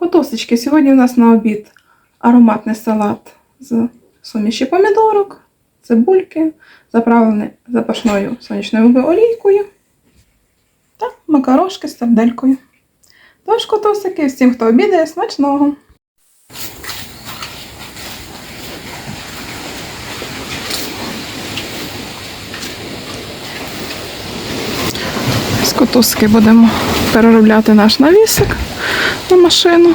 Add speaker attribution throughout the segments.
Speaker 1: Котосечки, сьогодні у нас на обід ароматний салат з суміші помідорок, цибульки, заправлений запашною сонячною олійкою та макарошки з сарделькою. Тож, котосики, всім, хто обідає, смачного! З котуски будемо переробляти наш навісик на машину.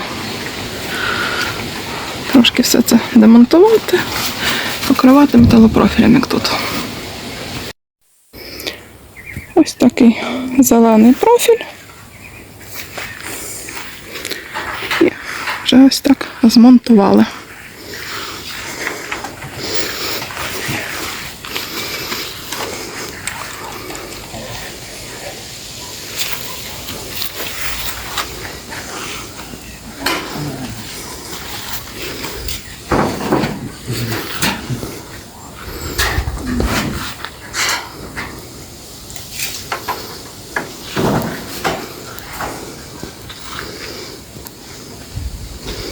Speaker 1: Трошки все це демонтувати, покривати металопрофілем, як тут. Ось такий зелений профіль. І вже ось так змонтували.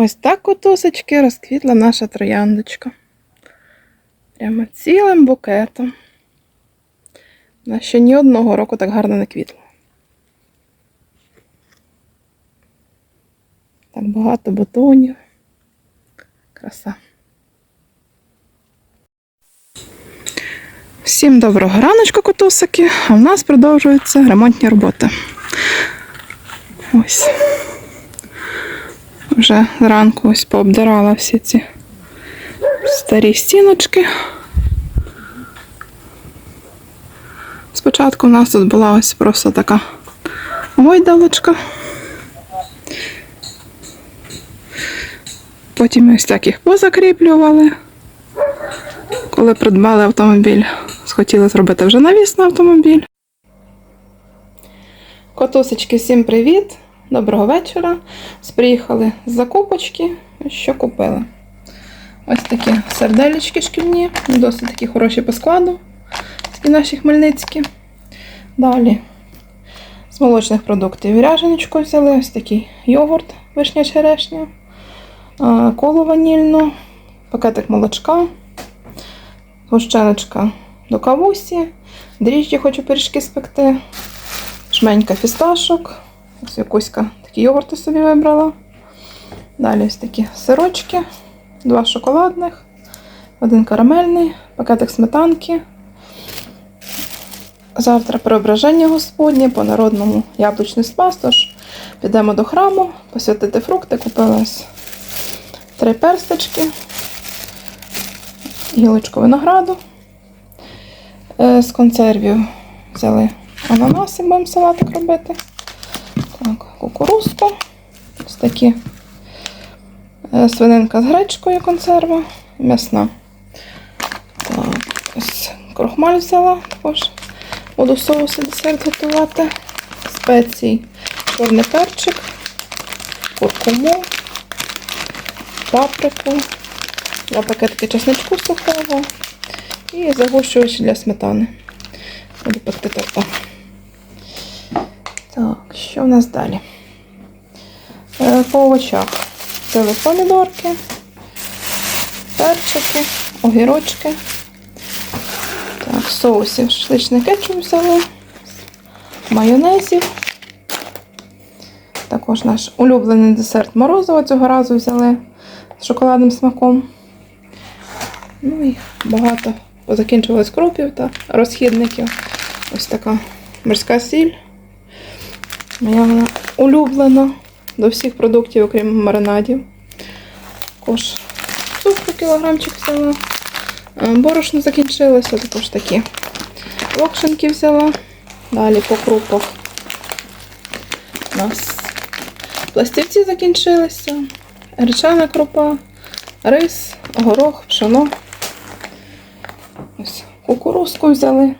Speaker 1: Ось так котусечки розквітла наша трояндочка. Прямо цілим букетом. Вона ще ні одного року так гарно не квітла. Так багато бутонів. Краса. Всім доброго раночку, котусики. А в нас продовжуються ремонтні роботи. Ось. Вже зранку ось пообдирала всі ці старі стіночки. Спочатку у нас тут була ось просто така гойдалочка. Потім ось так їх позакріплювали. Коли придбали автомобіль, схотіли зробити вже навіс на автомобіль. Котусечки, всім привіт! Доброго вечора. Приїхали з закупочки. Що купили? Ось такі серделечки шкільні, досить такі хороші по складу. Такі наші хмельницькі. Далі з молочних продуктів ряженочку взяли, ось такий йогурт вишня черешня, а, колу ванільну, пакетик молочка, гущеночка до кавусі, дріжджі хочу пиріжки спекти, жменька фісташок. Ось якуська такі йогурти собі вибрала. Далі ось такі сирочки, два шоколадних, один карамельний, пакетик сметанки. Завтра преображення Господнє по народному яблучний спас, тож підемо до храму, посвятити фрукти. Купила ось три персточки, гілочку винограду. Е, З консервів взяли ананаси, будемо салатик робити. Так, кукурузку. Ось такі е, свининка з гречкою консерва, м'ясна. Ось крохмаль взяла, також буду соуси десерт готувати. Спецій, чорний перчик, куркуму, паприку, два пакетики чесничку сухого і загущувач для сметани. Буду пекти торта. Так, що в нас далі? Е, По овочах взяли помідорки, перчики, огірочки. Так, соусів шашличний кетчуп взяли, майонезів. Також наш улюблений десерт морозиво цього разу взяли з шоколадним смаком. Ну і багато позакінчувалось крупів та розхідників. Ось така морська сіль. Моя вона улюблена до всіх продуктів, окрім маринадів. Також цукру кілограмчик взяла. Е, Борошно закінчилося, також такі локшинки взяла. Далі по крупах. У нас пластівці закінчилися, гречана крупа, рис, горох, пшено. Ось кукурузку взяли.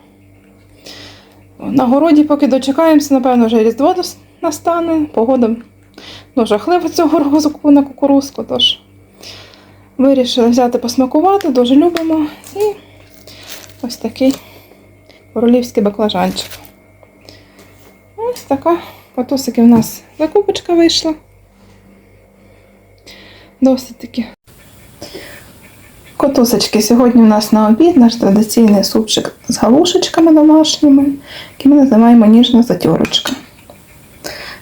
Speaker 1: На городі, поки дочекаємося, напевно, вже різдво настане. Погода ну, жахлива цього року на кукурузку, тож вирішили взяти посмакувати, дуже любимо. І ось такий королівський баклажанчик. Ось така котусики в нас закупочка вийшла. Досить таки. Котусочки, сьогодні у нас на обід наш традиційний супчик з галушечками домашніми, які ми називаємо ніжна затерочка.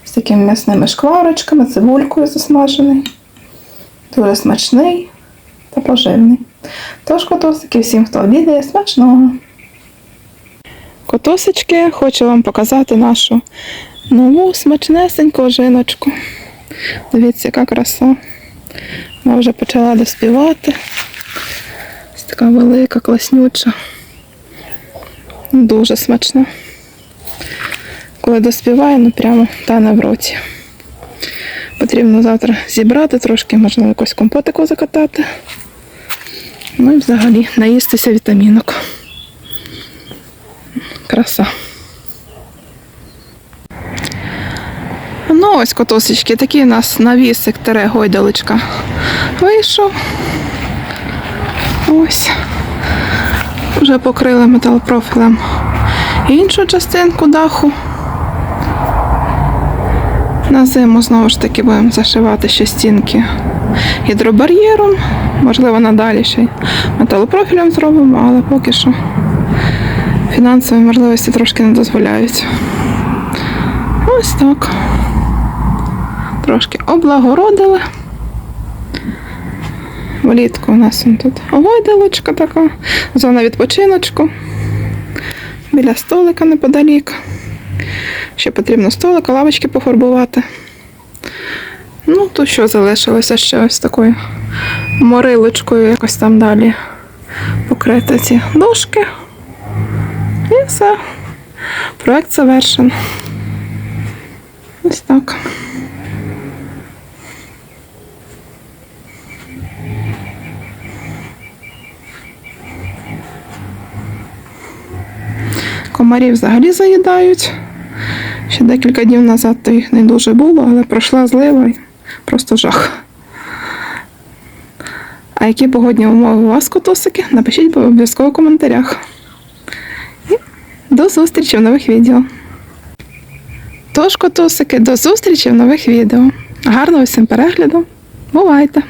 Speaker 1: З такими м'ясними шкварочками, цибулькою засмажений. Дуже смачний та поживний. Тож, котусики, всім, хто обідає, смачного! Котосочки, хочу вам показати нашу нову смачнесеньку ожиночку. Дивіться, яка краса. Вона вже почала доспівати. Така велика, класнюча. Дуже смачна. Коли доспіває, ну прямо тане в роті. Потрібно завтра зібрати трошки, можливо, якось компотику закатати. Ну і взагалі наїстися вітамінок. Краса. Ну, ось котосечки, такий у нас навісик тере вийшов. Ось. Вже покрили металопрофілем іншу частинку даху. На зиму знову ж таки будемо зашивати ще стінки гідробар'єром. Можливо, надалі ще й металопрофілем зробимо, але поки що фінансові можливості трошки не дозволяють. Ось так. Трошки облагородили. Влітку у нас он тут гойдалочка така, зона відпочиночку. Біля столика неподалік. Ще потрібно столика, лавочки пофарбувати. Ну, то що залишилося ще ось такою морилочкою, якось там далі покрити ці дошки. І все. Проект завершен. Ось так. Комарів взагалі заїдають. Ще декілька днів назад то їх не дуже було, але пройшла злива і просто жах. А які погодні умови у вас, котосики? Напишіть обов'язково в коментарях. І до зустрічі в нових відео. Тож, котосики, до зустрічі в нових відео. Гарного всім перегляду. Бувайте!